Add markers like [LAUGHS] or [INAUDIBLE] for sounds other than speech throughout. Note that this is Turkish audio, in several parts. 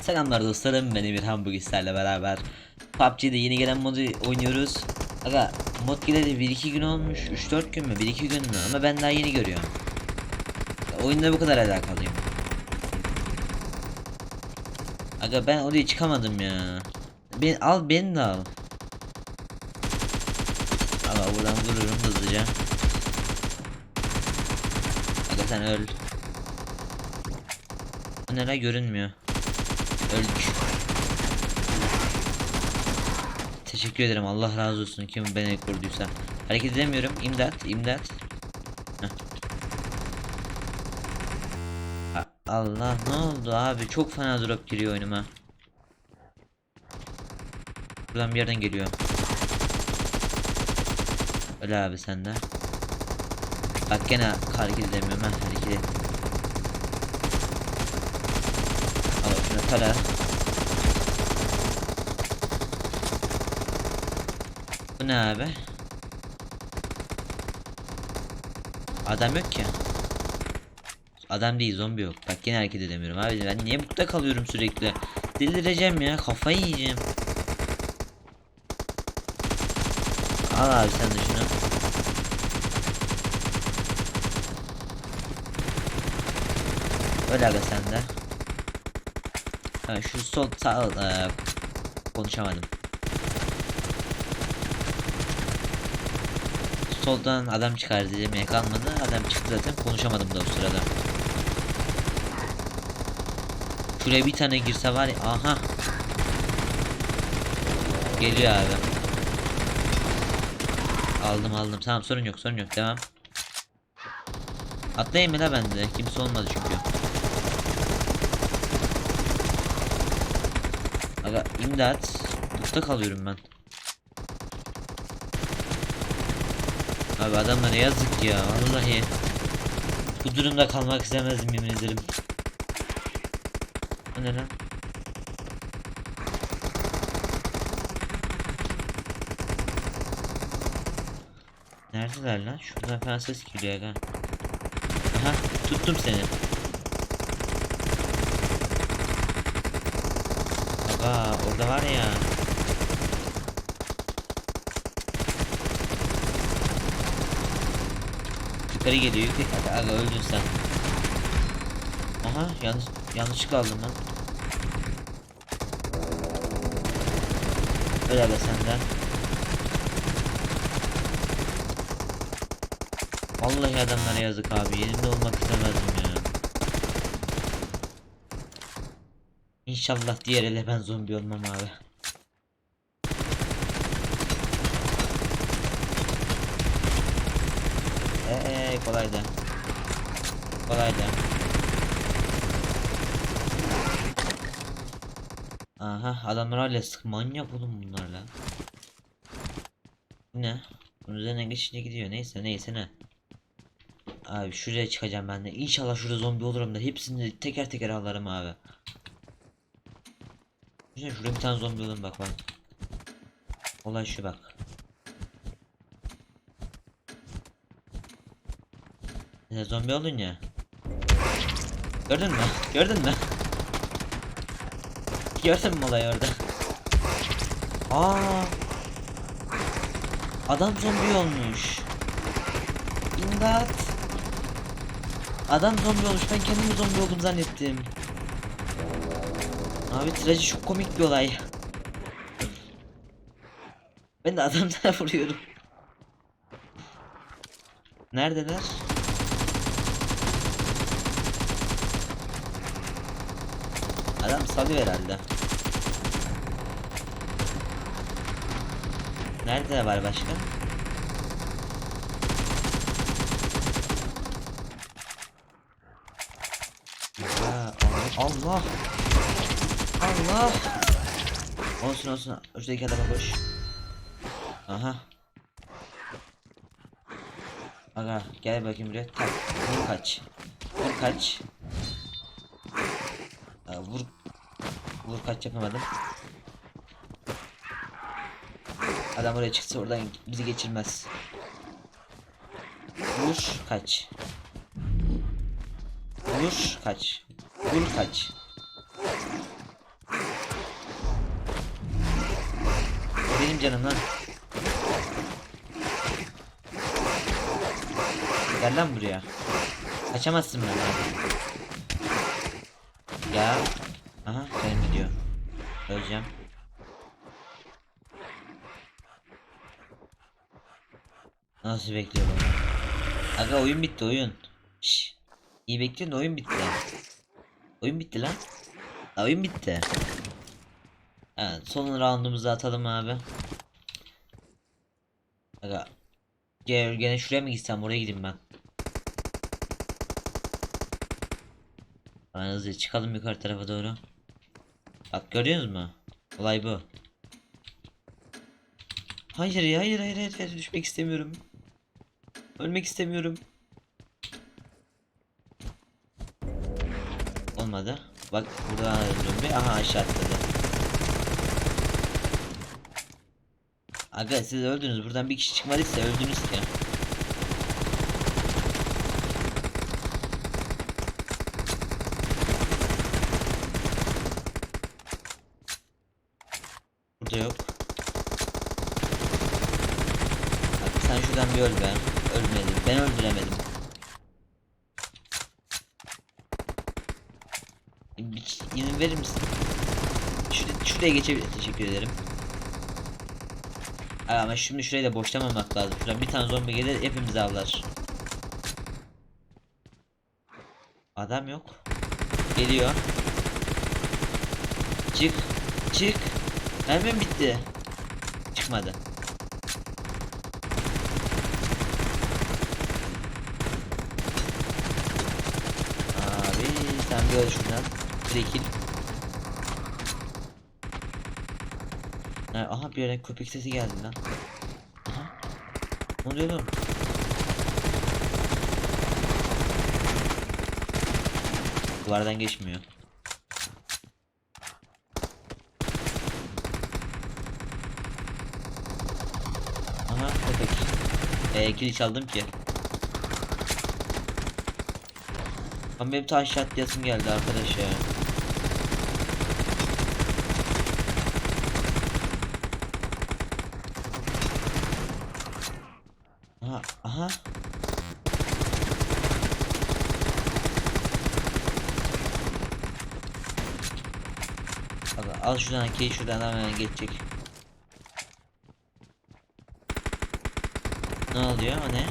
Selamlar dostlarım ben Emirhan. Bugün sizlerle beraber PUBG'de yeni gelen modu oynuyoruz. Aga mod geleli 1-2 gün olmuş 3-4 gün mü 1-2 gün mü? Ama ben daha yeni görüyorum. Oyunda bu kadar alakalıyım. Aga ben oraya çıkamadım ya. Ben, Al beni de al. Aga buradan vururum hızlıca. Aga sen öl. Bu ne la görünmüyor Öldük. Teşekkür ederim. Allah razı olsun kim beni kurduysa. Hareket edemiyorum. İmdat, imdat. Allah ne oldu abi? Çok fena drop giriyor oyunuma. Buradan bir yerden geliyor. Öyle abi sende. Bak gene hareket edemiyorum ha hareket et. Tara. Bu ne abi? Adam yok ki. Adam değil zombi yok. Bak yine hareket edemiyorum abi. Ben niye burada kalıyorum sürekli? Delireceğim ya. Kafayı yiyeceğim. Al abi sen de şunu. Öyle abi sen de. Ha, şu sol sağ eee, konuşamadım. Soldan adam çıkar demeye kalmadı. Adam çıktı zaten konuşamadım da o sırada. Şuraya bir tane girse var ya aha. Geliyor abi. Aldım aldım. Tamam sorun yok sorun yok devam. Atlayayım mı la bende? Kimse olmadı çünkü. Aga imdat. Usta kalıyorum ben. Abi adamlara yazık ya vallahi. Bu durumda kalmak istemezdim yemin ederim. O ne lan? Neredeler lan? Şuradan falan ses geliyor aga. Aha tuttum seni. Aga orada var ya. Yukarı geliyor yukarı. Aga, aga öldün sen. Aha yanlış yanlışlıkla aldım lan. Öyle be senden. Vallahi adamlara yazık abi. Yerinde olmak istemezdim ya. İnşallah diğer ele ben zombi olmam abi. Eee kolaydı. Kolaydı. Aha adamlar hala sık manyak oğlum bunlarla. Bu Ne? Bunun üzerine geçince gidiyor. Neyse neyse ne. Abi şuraya çıkacağım ben de. İnşallah şurada zombi olurum da hepsini teker teker alırım abi. Düşünsene şurada bir tane zombi olur bak bak. Olay şu bak. Ya zombi oldun ya. Gördün mü? Gördün mü? Gördün mü olayı orada? Aa! Adam zombi olmuş. İmdat. Adam zombi olmuş. Ben kendimi zombi oldum zannettim. Abi traji çok komik bir olay. Ben de adamlara [LAUGHS] vuruyorum. Neredeler? Adam salıyor herhalde. Nerede var başka? Allah Allah. Olsun olsun. Şuradaki adama koş. Aha. Aga gel bakayım buraya. Tak vur kaç. Vur kaç. Aa, Vur Vur kaç yapamadım. Adam oraya çıksa oradan bizi geçirmez. Vur kaç. Vur kaç. Vur kaç canım lan. Gel lan buraya. Kaçamazsın ben. Ya. Aha benim gidiyor. Öleceğim. Nasıl bekliyor baba? Aga oyun bitti oyun. Şş. İyi da oyun bitti. Oyun bitti lan. Oyun bitti. Evet, son roundumuzu atalım abi. Aga. Gel gene şuraya mı gitsem oraya gideyim ben. Hemen hızlıca çıkalım yukarı tarafa doğru. Bak görüyorsunuz mu? Olay bu. Hayır hayır hayır hayır, hayır düşmek istemiyorum. Ölmek istemiyorum. Olmadı. Bak burada zombi. Aha aşağı atladı. Aga siz öldünüz. Buradan bir kişi çıkmadıysa öldünüz ya. Burada yok. Bak sen şuradan bir öl be. Ölmedin. Ben öldüremedim. Bir verir misin? Şuraya, şuraya geçebilir. Teşekkür ederim. Ama şimdi şurayı da boşlamamak lazım. Şuradan bir tane zombi gelir hepimizi avlar. Adam yok. Geliyor. Çık. Çık. Hemen bitti. Çıkmadı. Abi sen öl şuradan. Direkt Ha, aha bir yere köpek sesi geldi lan. Aha. Ne oluyor oğlum? Duvardan geçmiyor. Aha köpek. Eee kili çaldım ki. Ama benim taş atlayasım geldi arkadaş. Aha, aha. Abi al şuradan ki şuradan hemen geçecek. Ne oluyor o ne?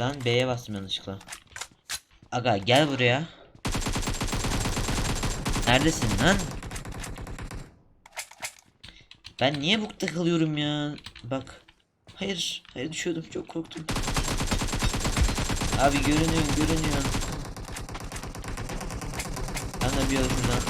Lan B'ye bastım yanlışlıkla. Aga gel buraya. Neredesin lan? Ben niye bukta kalıyorum ya? Bak. Hayır. Hayır düşüyordum. Çok korktum. Abi görünüyor görünüyor. Ben de bir şuradan.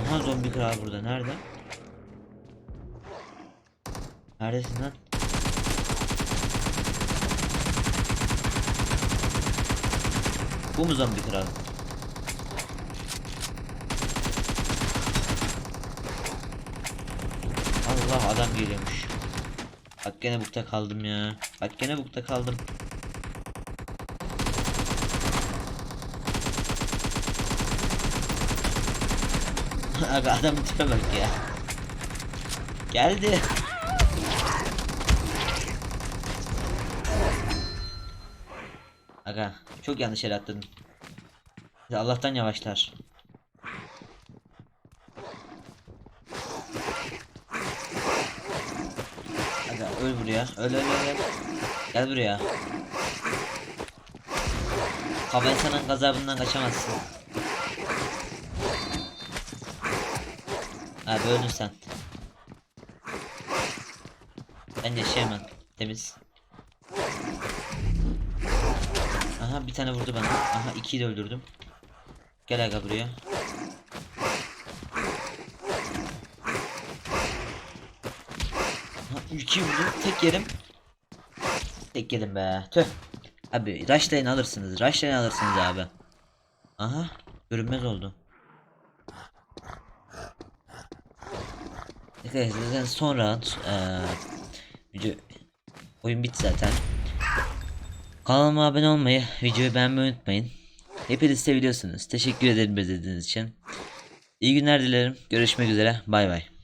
Aha zombi kral burada. Nerede? Neredesin lan? Bu mu zombi kral? Allah adam geliyormuş. Bak gene bukta kaldım ya. Bak gene bukta kaldım. [LAUGHS] Abi adamın tipe bak ya. Geldi. Aga çok yanlış yere atladın. Allah'tan yavaşlar. Aga öl buraya. Öl öl öl. Gel buraya. Kabensanın gazabından kaçamazsın. Abi öldün sen. Ben yaşayamam. Temiz. Aha bir tane vurdu bana. Aha ikiyi de öldürdüm. Gel aga buraya. İki vurdu. Tek yerim. Tek yedim be. Tüh. Abi rushlayın alırsınız. Rushlayın alırsınız abi. Aha. Görünmez oldu. Arkadaşlar zaten son round. Video oyun bitti zaten. Kanalıma abone olmayı, videoyu beğenmeyi unutmayın. Hepiniz seviyorsunuz. Teşekkür ederim izlediğiniz için. İyi günler dilerim. Görüşmek üzere. Bay bay.